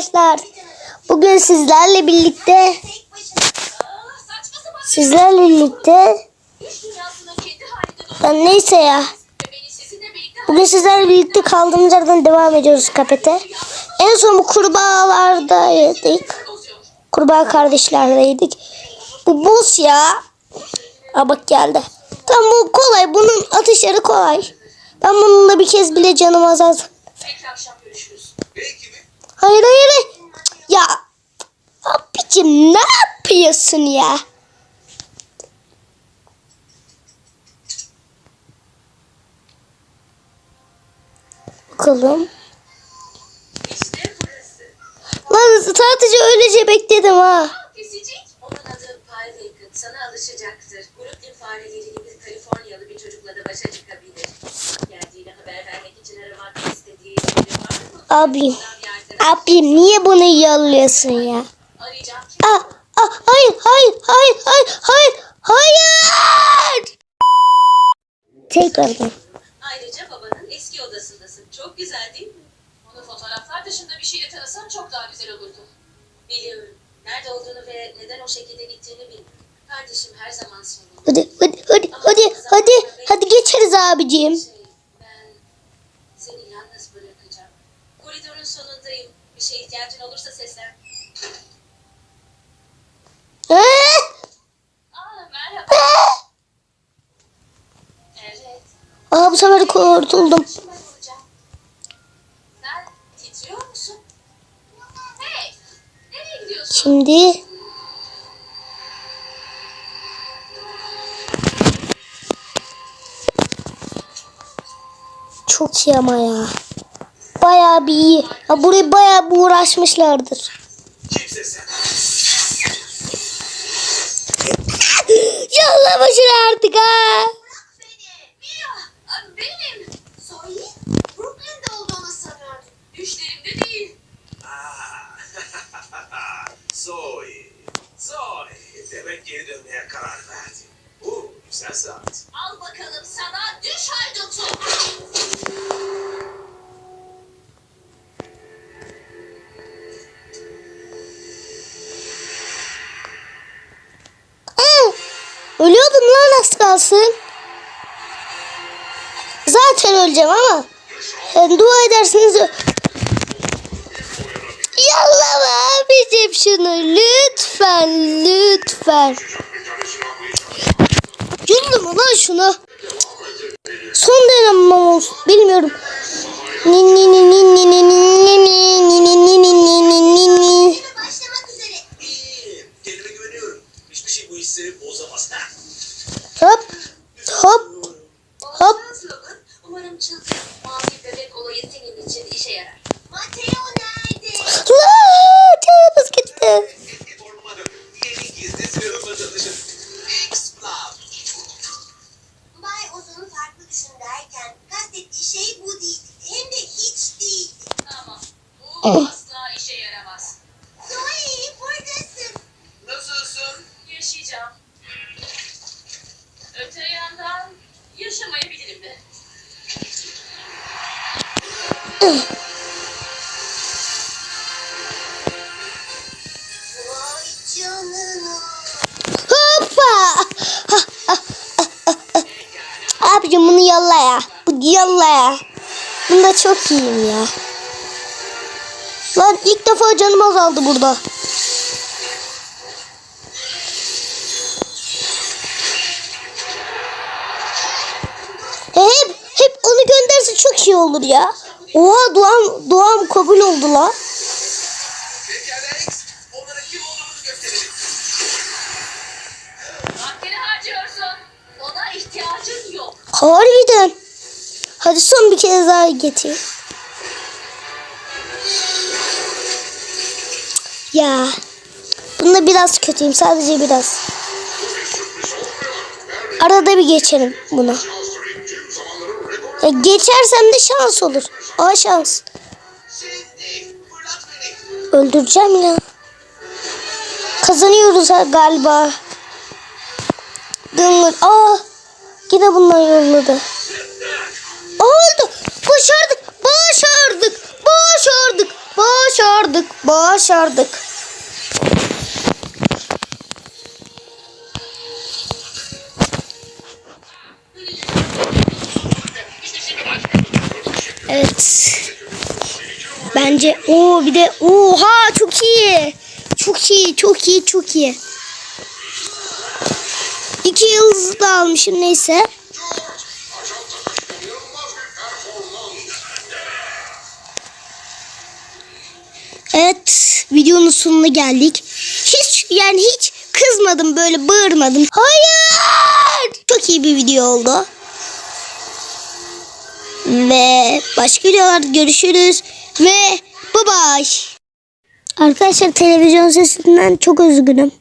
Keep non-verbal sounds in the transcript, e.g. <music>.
arkadaşlar. Bugün sizlerle birlikte sizlerle birlikte ben neyse ya. Bugün sizlerle birlikte kaldığımız yerden devam ediyoruz kapete. En son bu kurbağalardaydık. Kurbağa kardeşlerdeydik. Bu boss ya. Aa bak geldi. Tam bu kolay. Bunun atışları kolay. Ben bununla bir kez bile canım azaldı. Belki akşam görüşürüz. Belki mi? Hayır hayır. Ya abicim ne yapıyorsun ya? Bakalım. Lan sadece öylece bekledim ha. Kesecek. Onun adı Pylvaken. Sana alışacaktır. Brooklyn fareleri gibi Kaliforniyalı bir çocukla da başa çıkabilir. Geldiğini haber vermek için aramak istediği biri var mı? Abim. Abim niye bunu yolluyorsun ya? Ah, ah, hayır, hayır, hayır, hayır, hayır, hayır. Tekrardan. Ayrıca babanın eski odasındasın. Çok güzel değil mi? Onu fotoğraflar dışında bir şeyle tanısan çok daha güzel olurdu. Biliyorum. Nerede olduğunu ve neden o şekilde gittiğini bilmiyorum. Kardeşim her zaman sorumlu. Hadi, hadi, hadi, hadi, hadi, hadi geçeriz abicim. Şey, ben seni yalnız bırakacağım. Koridorun sonundayım. Bir şeye ihtiyacın olursa seslen. Ah, Aa merhaba. Evet. Aa, bu sefer kurtuldum. Şimdi ben olacağım. Sen titriyor musun? Hey! Nereye gidiyorsun? Şimdi çok iyi ama ya bayağı bir iyi. Ya buraya bayağı bir uğraşmışlardır. <laughs> Yollamışsın artık ha. Zoe, Zoe, demek geri dönmeye karar verdi. Bu güzel saat. Ölüyordum lan az kalsın. Zaten öleceğim ama. Yani dua edersiniz. Yallama abicim şunu lütfen lütfen. Yulla mı lan şunu? Son denemem olsun. Bilmiyorum. Hop hop hop. Umarım çılgın mavi bebek olayı senin için işe yarar. Mateo nerede? La canımız gitti. Bay Ozan'ın farklı düşün derken kastettiği şey bu değil. Hem de hiç değil. Tamam. Bu yaşamayabilirim de. Hoppa. Abicim bunu yolla ya. Bu yolla ya. Bunda çok iyiyim ya. Lan ilk defa canım azaldı burada. İyi olur ya. Oha duam duam kabul oldu la. Harbiden. Hadi son bir kez daha getir. Ya. Bunda biraz kötüyüm. Sadece biraz. Arada bir geçerim buna. Ya geçersem de şans olur. Aa şans. Öldüreceğim ya. Kazanıyoruz ha galiba. Dın Aa. Yine bunlar yolladı. Oldu. Başardık. Başardık. Başardık. Başardık. Başardık. Bence o bir de oha çok iyi. Çok iyi, çok iyi, çok iyi. İki yıldız da almışım neyse. Evet, videonun sonuna geldik. Hiç yani hiç kızmadım böyle bağırmadım. Hayır! Çok iyi bir video oldu. Ve başka videolarda görüşürüz. Ve bye bye. Arkadaşlar televizyon sesinden çok üzgünüm.